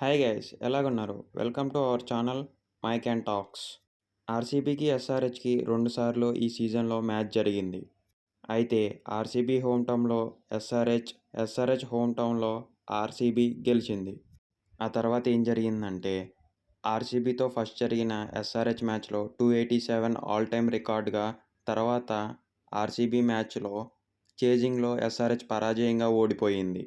Hi guys ఎలాగున్నారు? Welcome to our channel mic and talks ఆర్సీబీకి ఎస్ఆర్హెచ్కి రెండుసార్లు ఈ సీజన్లో మ్యాచ్ జరిగింది. అయితే ఆర్సీబీ హోమ్ టౌన్లో ఎస్ఆర్హెచ్ ఎస్ఆర్హెచ్ హోమ్ టౌన్లో ఆర్సీబీ గెలిచింది. ఆ తర్వాత ఏం జరిగిందంటే ఆర్సీబీతో ఫస్ట్ జరిగిన ఎస్ఆర్హెచ్ మ్యాచ్లో two eighty seven all time రికార్డ్గా తర్వాత ఆర్సీబీ మ్యాచ్లో చేజింగ్లో ఎస్ఆర్హెచ్ పరాజయంగా ఓడిపోయింది.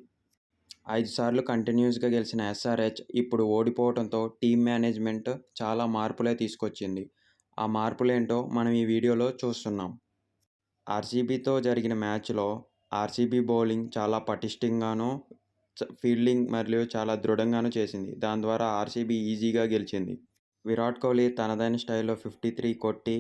ఐదు సార్లు కంటిన్యూస్గా గెలిచిన ఎస్ఆర్హెచ్ ఇప్పుడు ఓడిపోవడంతో టీం మేనేజ్మెంట్ చాలా మార్పులే తీసుకొచ్చింది. ఆ మార్పులేంటో మనం ఈ వీడియోలో చూస్తున్నాం. ఆర్సీబీతో జరిగిన మ్యాచ్లో ఆర్సీబీ బౌలింగ్ చాలా పటిష్టంగాను ఫీల్డింగ్ మరియు చాలా దృఢంగాను చేసింది. దాని ద్వారా ఆర్సీబీ ఈజీగా గెలిచింది. విరాట్ కోహ్లీ తనదైన స్టైల్లో ఫిఫ్టీ త్రీ కొట్టి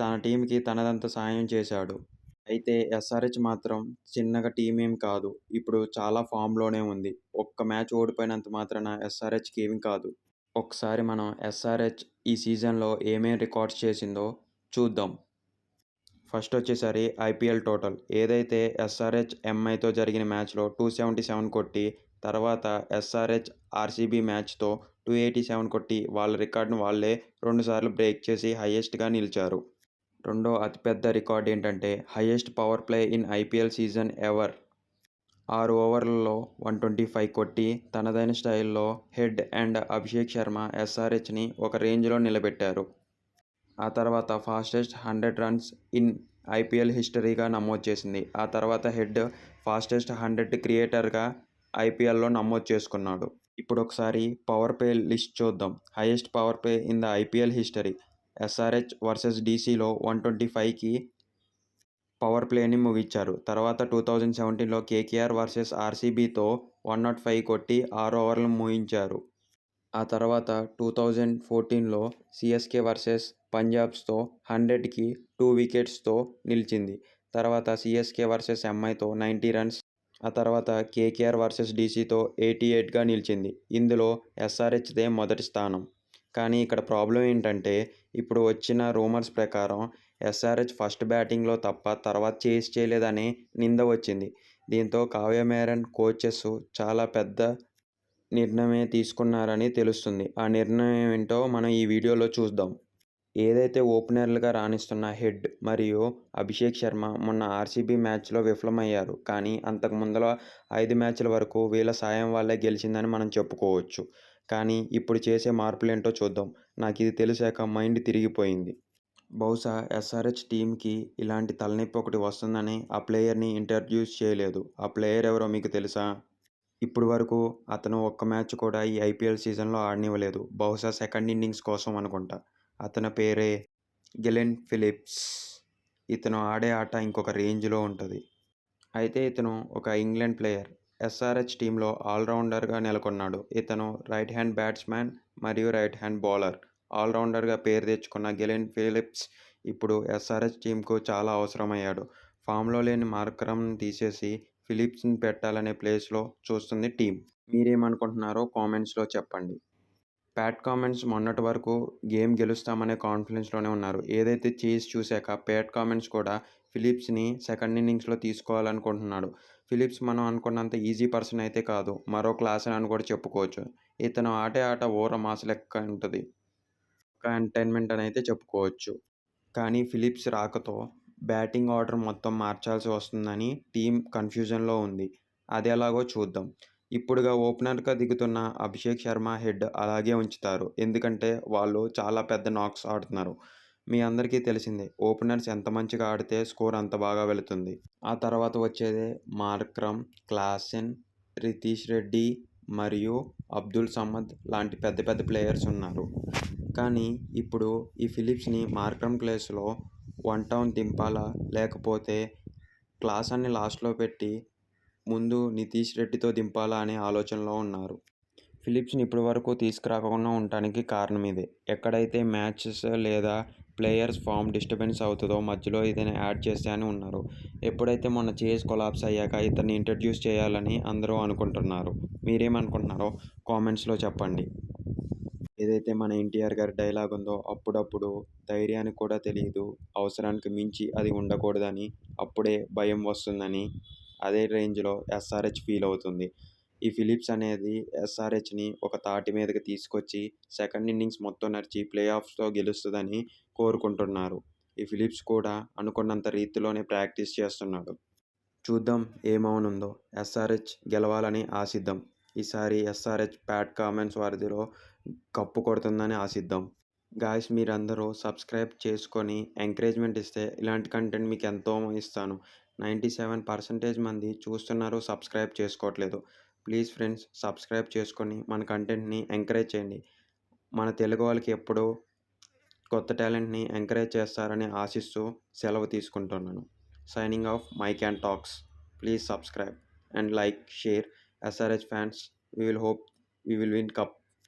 తన టీంకి తనదంత సాయం చేశాడు. అయితే ఎస్ఆర్హెచ్ మాత్రం చిన్నగా టీం ఏం కాదు. ఇప్పుడు చాలా ఫామ్లోనే ఉంది. ఒక్క మ్యాచ్ ఓడిపోయినంత మాత్రాన ఎస్ఆర్హెచ్కి ఏమి కాదు. ఒకసారి మనం ఎస్ఆర్హెచ్ ఈ సీజన్లో ఏమేం రికార్డ్స్ చేసిందో చూద్దాం. ఫస్ట్ వచ్చేసరి ఐపీఎల్ టోటల్ ఏదైతే ఎస్ఆర్హెచ్ ఎంఐతో జరిగిన మ్యాచ్లో టూ సెవెంటీ సెవెన్ కొట్టి తర్వాత ఎస్ఆర్హెచ్ ఆర్సీబీ మ్యాచ్తో టూ ఎయిటీ సెవెన్ కొట్టి వాళ్ళ రికార్డును వాళ్ళే రెండుసార్లు బ్రేక్ చేసి హయ్యెస్ట్గా నిలిచారు. రెండో అతిపెద్ద రికార్డ్ ఏంటంటే highest power play in IPL season ever. ఆరు ఓవర్లలో వన్ ట్వంటీ ఫైవ్ కొట్టి తనదైన స్టైల్లో హెడ్ అండ్ అభిషేక్ శర్మ ఎస్ఆర్హెచ్ని ఒక రేంజ్లో నిలబెట్టారు. ఆ తర్వాత fastest hundred runs in IPL హిస్టరీగా నమోదు చేసింది. ఆ తర్వాత హెడ్ ఫాస్టెస్ట్ హండ్రెడ్ క్రియేటర్గా ఐపీఎల్లో నమోదు చేసుకున్నాడు. ఇప్పుడు ఒకసారి పవర్ ప్లే లిస్ట్ చూద్దాం. Highest power play in the IPL history. SRH versus డీసీలో one twenty ఫైవ్కి పవర్ ప్లేని ముగించారు. తర్వాత టూ థౌజండ్ సెవెంటీన్లో కేకేఆర్ వర్సెస్ ఆర్సీబీతో వన్ నాట్ ఫైవ్ కొట్టి ఆరు ఓవర్లు ముగించారు. ఆ తర్వాత టూ థౌజండ్ ఫోర్టీన్లో సిఎస్కే వర్సెస్ పంజాబ్స్తో హండ్రెడ్కి టూ వికెట్స్తో నిలిచింది. తర్వాత సిఎస్కే వర్సెస్ ఎంఐతో నైంటీ రన్స్ ఆ తర్వాత కేకేఆర్ వర్సెస్ డీసీతో ఎయిటీ ఎయిట్గా నిలిచింది. ఇందులో ఎస్ఆర్హెచ్దే మొదటి స్థానం. కానీ ఇక్కడ ప్రాబ్లం ఏంటంటే ఇప్పుడు వచ్చిన రూమర్స్ ప్రకారం ఎస్ఆర్హెచ్ ఫస్ట్ బ్యాటింగ్లో తప్ప తర్వాత చేసి చేయలేదని నింద వచ్చింది. దీంతో కావ్య మేరన్ కోచెస్ చాలా పెద్ద నిర్ణయమే తీసుకున్నారని తెలుస్తుంది. ఆ నిర్ణయం ఏంటో మనం ఈ వీడియోలో చూద్దాం. ఏదైతే ఓపెనర్లుగా రాణిస్తున్న హెడ్ మరియు అభిషేక్ శర్మ మొన్న ఆర్సీబీ మ్యాచ్లో విఫలమయ్యారు. కానీ అంతకు ముందల ఐదు మ్యాచ్ల వరకు వీళ్ళ సాయం వల్లే గెలిచిందని మనం చెప్పుకోవచ్చు. కానీ ఇప్పుడు చేసే మార్పులేంటో చూద్దాం. నాకు ఇది తెలిసాక మైండ్ తిరిగిపోయింది. బహుశా ఎస్ఆర్హెచ్ టీంకి ఇలాంటి తలనొప్పి ఒకటి వస్తుందని ఆ ప్లేయర్ని ఇంట్రడ్యూస్ చేయలేదు. ఆ ప్లేయర్ ఎవరో మీకు తెలుసా? ఇప్పుడు వరకు అతను ఒక్క మ్యాచ్ కూడా ఈ ఐపీఎల్ సీజన్లో ఆడనివ్వలేదు. బహుశా సెకండ్ ఇన్నింగ్స్ కోసం అనుకుంటా. అతని పేరే గెలెన్ ఫిలిప్స్. ఇతను ఆడే ఆట ఇంకొక రేంజ్లో ఉంటుంది. అయితే ఇతను ఒక ఇంగ్లాండ్ ప్లేయర్. ఎస్ఆర్హెచ్ టీంలో ఆల్రౌండర్గా నెలకొన్నాడు. ఇతను రైట్ హ్యాండ్ బ్యాట్స్మెన్ మరియు రైట్ హ్యాండ్ బౌలర్. ఆల్రౌండర్గా పేరు తెచ్చుకున్న గెలెన్ ఫిలిప్స్ ఇప్పుడు ఎస్ఆర్హెచ్ టీంకు చాలా అవసరమయ్యాడు. ఫామ్లో లేని మార్కరం తీసేసి ఫిలిప్స్ని పెట్టాలనే ప్లేస్లో చూస్తుంది టీం. మీరేమనుకుంటున్నారో కామెంట్స్లో చెప్పండి. ప్యాట్ కామెంట్స్ మొన్నటి వరకు గేమ్ గెలుస్తామనే కాన్ఫిడెన్స్లోనే ఉన్నారు. ఏదైతే చేసి చూశాక ప్యాట్ కామెంట్స్ కూడా ఫిలిప్స్ని సెకండ్ ఇన్నింగ్స్లో తీసుకోవాలనుకుంటున్నాడు. ఫిలిప్స్ మనం అనుకున్నంత ఈజీ పర్సన్ అయితే కాదు. మరో క్లాస్ అని కూడా చెప్పుకోవచ్చు. ఇతను ఆటే ఆట ఓర మాస లెక్క ఉంటుంది. ఒక ఎంటర్టైన్మెంట్ అని అయితే చెప్పుకోవచ్చు. కానీ ఫిలిప్స్ రాకతో బ్యాటింగ్ ఆర్డర్ మొత్తం మార్చాల్సి వస్తుందని టీం కన్ఫ్యూజన్లో ఉంది. అది ఎలాగో చూద్దాం. ఇప్పుడుగా ఓపెనర్గా దిగుతున్న అభిషేక్ శర్మ హెడ్ అలాగే ఉంచుతారు. ఎందుకంటే వాళ్ళు చాలా పెద్ద నాక్స్ ఆడుతున్నారు. మీ అందరికీ తెలిసిందే ఓపెనర్స్ ఎంత మంచిగా ఆడితే స్కోర్ అంత బాగా వెళుతుంది. ఆ తర్వాత వచ్చేదే మార్క్రమ్ క్లాసెన్ రితీష్ రెడ్డి మరియు అబ్దుల్ సమద్ లాంటి పెద్ద పెద్ద ప్లేయర్స్ ఉన్నారు. కానీ ఇప్పుడు ఈ ఫిలిప్స్ని మార్క్రమ్ ప్లేస్లో వన్ టౌన్ దింపాలా? లేకపోతే క్లాస్ అన్ని లాస్ట్లో పెట్టి ముందు నితీష్ రెడ్డితో దింపాలా అనే ఆలోచనలో ఉన్నారు. ఫిలిప్స్ని ఇప్పటి వరకు తీసుకురాకుండా ఉండటానికి కారణం ఇదే. ఎక్కడైతే మ్యాచెస్ లేదా ప్లేయర్స్ ఫామ్ డిస్టర్బెన్స్ అవుతుందో మధ్యలో ఏదైనా యాడ్ చేస్తే అని ఉన్నారు. ఎప్పుడైతే మొన్న చేస్ కొలాప్స్ అయ్యాక ఇతన్ని ఇంట్రడ్యూస్ చేయాలని అందరూ అనుకుంటున్నారు. మీరేమనుకుంటున్నారో కామెంట్స్లో చెప్పండి. ఏదైతే మన ఎన్టీఆర్ గారి డైలాగ్ ఉందో అప్పుడప్పుడు ధైర్యానికి కూడా తెలియదు అవసరానికి మించి అది ఉండకూడదని అప్పుడే భయం వస్తుందని అదే రేంజ్లో ఎస్ఆర్హెచ్ ఫీల్ అవుతుంది. ఈ ఫిలిప్స్ అనేది ఎస్ఆర్హెచ్ని ఒక తాటి మీదకి తీసుకొచ్చి సెకండ్ ఇన్నింగ్స్ మొత్తం నడిచి ప్లే ఆఫ్స్లో గెలుస్తుందని కోరుకుంటున్నారు. ఈ ఫిలిప్స్ కూడా అనుకున్నంత రీతిలోనే ప్రాక్టీస్ చేస్తున్నాడు. చూద్దాం ఏమవునుందో. ఎస్ఆర్హెచ్ గెలవాలని ఆశిద్దాం. ఈసారి ఎస్ఆర్హెచ్ ప్యాట్ కామెంట్స్ వారిదిలో కప్పు కొడుతుందని ఆశిద్దాం. గాయస్ మీరందరూ సబ్స్క్రైబ్ చేసుకొని ఎంకరేజ్మెంట్ ఇస్తే ఇలాంటి కంటెంట్ మీకు ఎంతో ఇస్తాను. నైంటీ సెవెన్ పర్సెంటేజ్ మంది చూస్తున్నారు సబ్స్క్రైబ్ చేసుకోవట్లేదు. ప్లీజ్ ఫ్రెండ్స్ సబ్స్క్రైబ్ చేసుకొని మన కంటెంట్ని ఎంకరేజ్ చేయండి. మన తెలుగు వాళ్ళకి ఎప్పుడూ కొత్త టాలెంట్ని ఎంకరేజ్ చేస్తారని ఆశిస్తూ సెలవు తీసుకుంటున్నాను. Signing off my can talks. Please subscribe and like share. SRH fans we will hope we will win cup